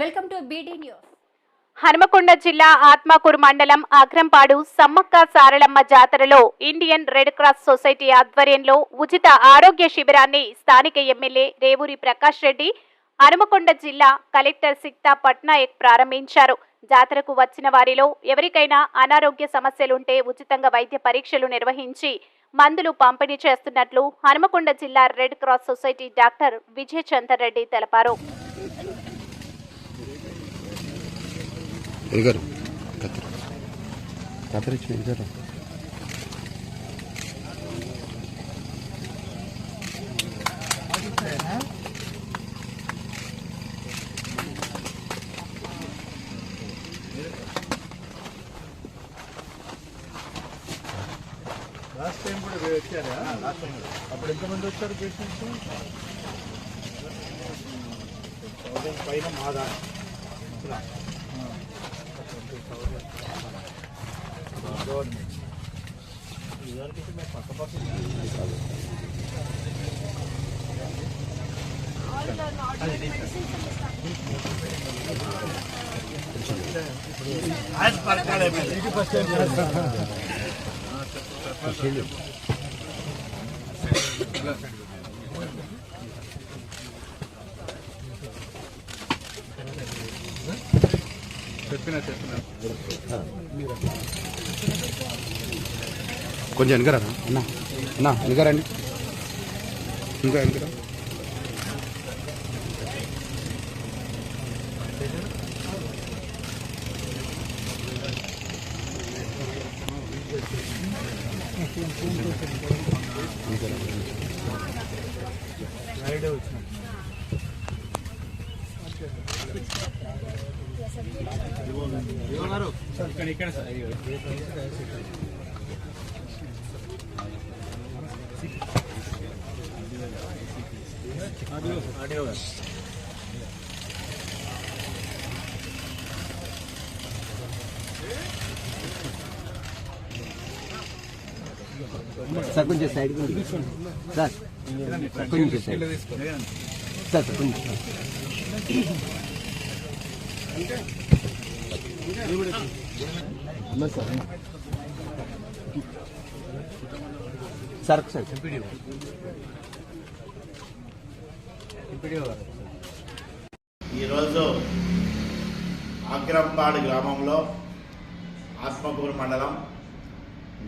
Welcome to BD news Hanumakonda జిల్లా ఆత్మకూరు మండలం అగ్రంపాడు సమ్మక్క సారలమ్మ జాతరలో ఇండియన్ రెడ్ క్రాస్ సొసైటీ ఆధ్వర్యంలో ఉచిత ఆరోగ్య శిబిరాన్ని స్థానిక ఎమ్మెల్యే రేవూరి ప్రకాష్ రెడ్డి హనుమకొండ జిల్లా కలెక్టర్ సిక్తా పట్నాయక్ ప్రారంభించారు. జాతరకు వచ్చిన వారిలో ఎవరికైనా అనారోగ్య సమస్యలుంటే ఉచితంగా వైద్య పరీక్షలు నిర్వహించి మందులు పంపిణీ చేస్తున్నట్లు హనుమకొండ జిల్లా red cross society doctor Vijay Chander Reddy తెలిపారు. ఎలుగారు కత్తిరి కత్తిరించిన ఎలుగారు లాస్ట్ టైం కూడా వచ్చారా? లాస్ట్ టైం అప్పుడు ఎంతమంది వచ్చారు పేషెంట్స్? థౌసండ్ పైన మాదా. గవర్నమెంట్ చెప్పినా చెప్పినా కొంచెం వెనకరా అన్న. అన్న వెనకరండి. ఇంకా వెనకరా? ఫ్రైడే ఇక్కడ ఇక్కడ సార్. ఆడియో గారు సార్ కొంచెం సైడ్ సార్ కొంచెం సైడ్ సార్ సార్ కొంచెం సార్ సార్. ఈరోజు ఆగ్రంపాడు గ్రామంలో ఆత్మకూరు మండలం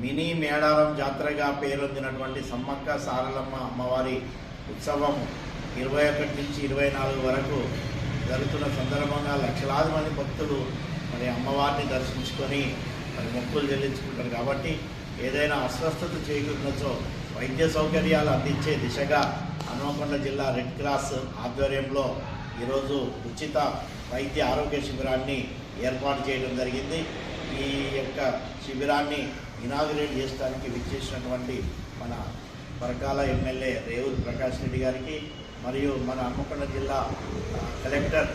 మినీ మేడారం జాతరగా పేరొందినటువంటి సమ్మక్క సారలమ్మ అమ్మవారి ఉత్సవం ఇరవై ఒకటి నుంచి ఇరవై నాలుగు వరకు జరుగుతున్న సందర్భంగా లక్షలాది మంది భక్తులు మరి అమ్మవారిని దర్శించుకొని మరి మొక్కులు చెల్లించుకుంటారు కాబట్టి ఏదైనా అస్వస్థత చేయకున్నచో వైద్య సౌకర్యాలు అందించే దిశగా హనుమకొండ జిల్లా రెడ్ క్రాస్ ఆధ్వర్యంలో ఈరోజు ఉచిత వైద్య ఆరోగ్య శిబిరాన్ని ఏర్పాటు చేయడం జరిగింది. ఈ యొక్క శిబిరాన్ని ఇనాగ్రేట్ చేయడానికి విచ్చేసినటువంటి మన వర్గాల ఎమ్మెల్యే రేవుల్ ప్రకాష్ రెడ్డి గారికి మరియు మన హన్మకొండ జిల్లా కలెక్టర్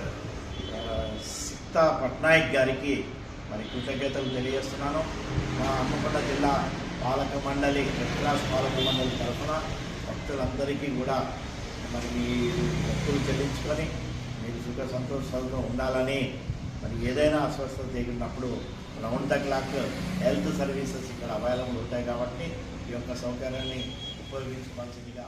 సిక్తా పట్నాయక్ గారికి మరి కృతజ్ఞతలు తెలియజేస్తున్నాను. మా హన్మకొండ జిల్లా పాలక మండలి రెడ్ క్రాస్ పాలక మండలి తరఫున భక్తులందరికీ కూడా మరి మీ భక్తులు చెల్లించుకొని మీరు సుఖ సంతోషాలతో ఉండాలని మరి ఏదైనా అస్వస్థత జరిగినప్పుడు round the clock health services ఇక్కడ అవైలబుల్ ఉంటాయి కాబట్టి ఈ యొక్క సౌకర్యాన్ని ఉపయోగించుకోవాల్సిందిగా